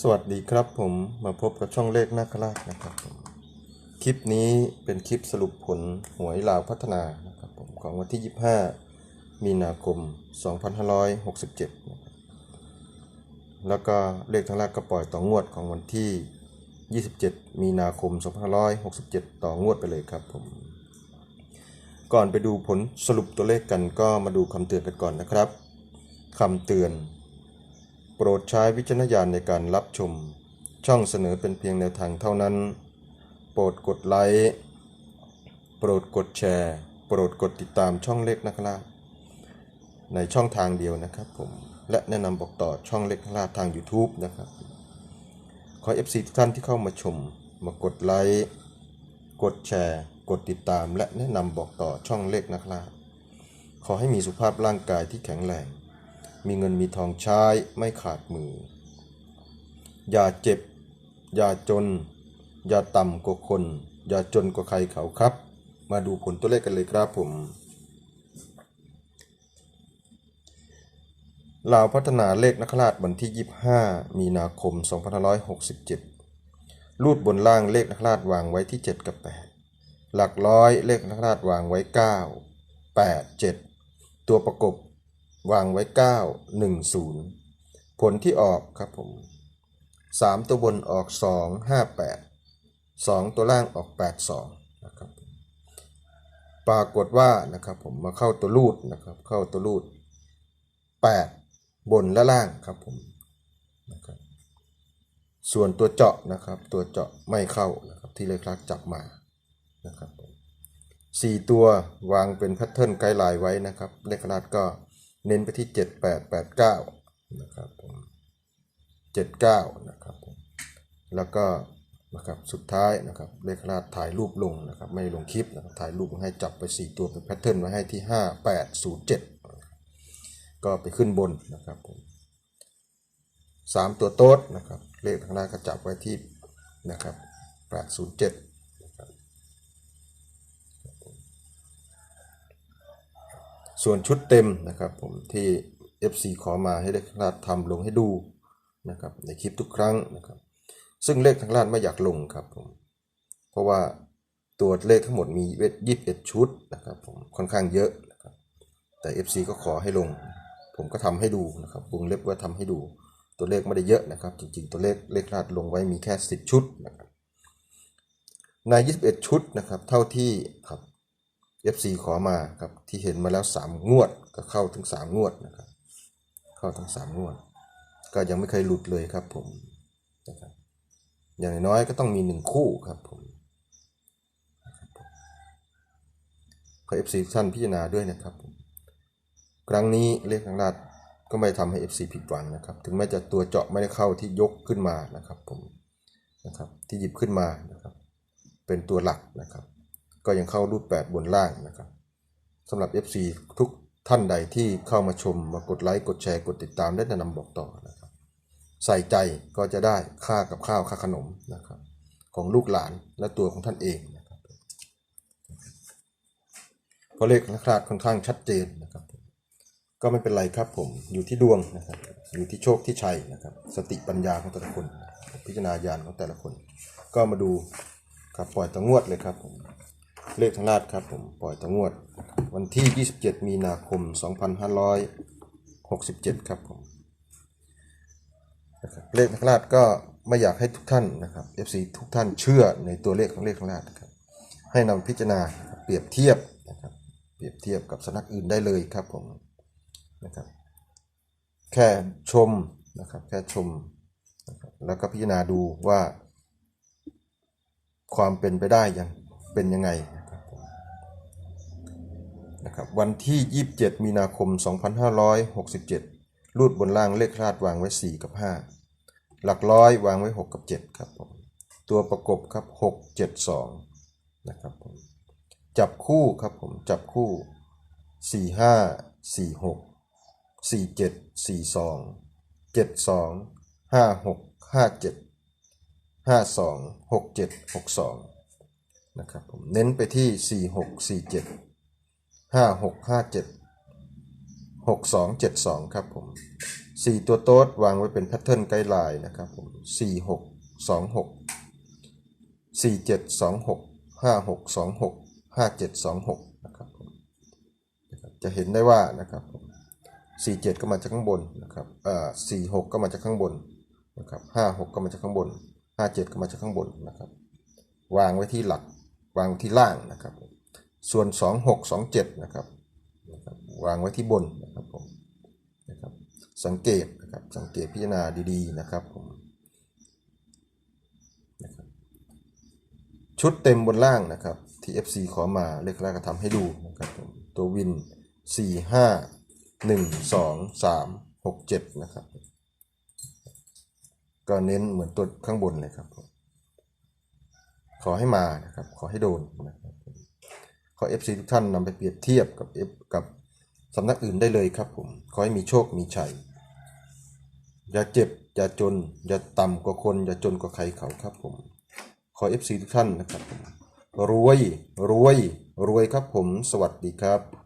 สวัสดีครับผมมาพบกับช่องเลขนาคราชนะครับผมคลิปนี้เป็นคลิปสรุปผลหวยลาวพัฒนานะครับผมของวันที่ 25 มีนาคม 2567นะครับแล้วก็เลขทางลาดก็ปล่อยต่องวดของวันที่ 27 มีนาคม 2567 ต่องวดไปเลยครับผม ก่อนไปดูผลสรุปตัวเลขกันก็มาดูคำเตือนกันก่อนนะครับคำเตือน โปรดใช้วิจารณญาณในการรับชม ช่องเสนอเป็นเพียงแนวทางเท่านั้น โปรดกดไลค์โปรดกดแชร์ โปรดกดติดตามช่องเล็กนะครับในช่องทางเดียวนะครับผมและแนะนำบอกต่อช่องเล็กนะครับทาง YouTube นะครับ ขอ FC ทุกท่านที่เข้ามาชม มากดไลค์กดแชร์ กดติดตาม และแนะนำบอกต่อช่องเล็กนะครับขอให้มีสุขภาพร่างกายที่แข็งแรง มีเงินมีทองใช้ไม่ขาดมือ อย่าเจ็บ อย่าจน อย่าต่ำกว่าคน อย่าจนกว่าใครเขาครับ มาดูผลตัวเลขกันเลยครับผมลาวพัฒนาเลขนักราชวันที่ 25 มีนาคม 2567 รูดบนล่างเลขนักราชวางไว้ที่ 7 กับ 8 หลักร้อยเลขนักราชวางไว้ 9 8 7 ตัวประกบ วางไว้ 9 1 0 ผลที่ออกครับผม 3 ตัวบนออก 2 5 8 2 ตัวล่างออก 8 2นะครับปรากฏว่านะครับผมมาเข้าตัวรูดนะครับเข้าตัวรูด 8 บนและล่างครับผมนะครับส่วนตัวเจาะนะครับตัวเจาะไม่เข้านะครับที่เลขลักจับมานะครับสี่ตัววางเป็นแพทเทิร์นไกด์ไลน์ไว้นะครับเลขขนาดก็ เน้นไปที่ 7 8 8 9 นะครับผม79 นะครับผมแล้วก็นะครับสุดท้ายนะครับเลขขนาดถ่ายรูปลงนะครับไม่ลงคลิปนะครับถ่ายรูปมาให้จับไป 4 ตัวเป็นแพทเทิร์นไว้ให้ที่ 5 8 0 7 ก็ไปขึ้นบนนะครับผม3ตัวโต๊ดนะครับเลขทางหน้าก็จับไว้ที่นะครับ807นะครับ ส่วนชุดเต็มนะครับผมที่ FC ขอมาให้เลขทางลาดทำลงให้ดูนะครับในคลิปทุกครั้งนะครับซึ่งเลขทางลาดไม่อยากลงครับผมเพราะว่าตัวเลขทั้งหมดมียี่สิบเอ็ดชุดนะครับผมค่อนข้างเยอะนะครับแต่ FC ก็ขอให้ลง ผมก็ทำให้ดูนะครับวงเล็บว่าทำให้ดู ตัวเลขไม่ได้เยอะนะครับ จริงๆ ตัวเลขเลขลาดลงไว้มีแค่ 10 ชุดนะครับใน 21 ชุดนะครับ เท่าที่ครับ FC ขอมาครับที่เห็นมาแล้ว 3 งวดก็เข้าถึง 3 งวดนะครับเข้าถึง 3 งวด ก็ยังไม่เคยหลุดเลยครับผมนะครับอย่างน้อยก็ต้องมี 1 คู่ครับผมนะครับผมขอ FC ท่านพิจารณาด้วยนะครับผมครั้งนี้เลขทางรัฐก็ไม่ทำให้ FC ผิดหวังนะครับ ถึงแม้จะตัวเจาะไม่ได้เข้าที่ยกขึ้นมานะครับผมนะครับที่หยิบขึ้นมานะครับเป็นตัวหลักนะครับ ก็ยังเข้ารูด8บนล่างนะครับสำหรับ FC ทุกท่านใดที่เข้ามาชมมากดไลค์กดแชร์กดติดตามและแนะนำบอกต่อนะครับ ใส่ใจก็จะได้ค่ากับข้าวค่าขนมนะครับ ของลูกหลานและตัวของท่านเองนะครับเพราะเลขนักราชค่อนข้างชัดเจนนะครับ ก็ไม่เป็นไรครับผมอยู่ที่ดวงนะครับอยู่ที่โชคที่ชัยนะครับ สติปัญญาของแต่ละคน พิจารณาญาณของแต่ละคน ก็มาดูครับปล่อยตะงวดเลยครับผม เลขทางลาดครับผมปล่อยตะงวด วันที่ 27 มีนาคม 2567 ครับผมนะครับเลขทางลาดก็ไม่อยากให้ทุกท่านนะครับ FC ทุกท่านเชื่อในตัวเลขของเลขทางลาดครับให้นำพิจารณาเปรียบเทียบนะครับเปรียบเทียบกับสนักอื่นได้เลยครับผมนะครับแค่ชมนะครับแค่ชมนะครับแล้วก็พิจารณาดูว่าความเป็นไปได้ยังเป็นยังไง นะครับผมนะครับวันที่ 27 มีนาคม 2567 รูดบนล่างเลขคลาดวางไว้ 4 กับ 5 หลักร้อยวางไว้ 6 กับ 7 ครับผมตัวประกบครับ 6 7 2 นะครับผมจับคู่ครับผมจับคู่ 4 5 4 6สี่เจ็ดสี่สองเจ็ดสองห้าหกห้าเจ็ดห้าสองหกเจ็ดหกสองนะครับผมเน้นไปที่สี่หกสี่เจ็ด ห้าหกห้าเจ็ดหกสองเจ็ดสองครับผมสี่ตัวโต๊ดวางไว้เป็นแพทเทิร์นไกด์ไลน์นะครับผมสี่หกสองหกสี่เจ็ดสองหกห้าหกสองหกห้าเจ็ดสองหกนะครับผมจะเห็นได้ว่านะครับผมสี่เจ็ดก็มาจากข้างบนนะครับอ่าสี่หกก็มาจากข้างบนนะครับห้าหกก็มาจากข้างบนห้าเจ็ดก็มาจากข้างบนนะครับ วางไว้ที่หลักวางที่ล่างนะครับผม ส่วน 2 6 2 7 นะครับนะครับวางไว้ที่บนนะครับผมนะครับสังเกตนะครับสังเกตพิจารณาดีๆนะครับผมนะครับชุดเต็มบนล่างนะครับที่ FC ขอมาเลขแรกก็ทำให้ดูนะครับผมตัววิน 4 5 1 2 3 6 7 นะครับ ก็เน้นเหมือนตัวข้างบนเลยครับผมขอให้มานะครับ ขอให้โดนนะครับ ขอ FC ทุกท่านนำไปเปรียบเทียบกับ F กับสำนักอื่นได้เลยครับผม ขอให้มีโชคมีชัย อย่าเจ็บ อย่าจน อย่าต่ำกว่าคน อย่าจนกว่าใครเขาครับผม ขอ FC ทุกท่านนะครับผมรวย รวย รวยครับผม สวัสดีครับ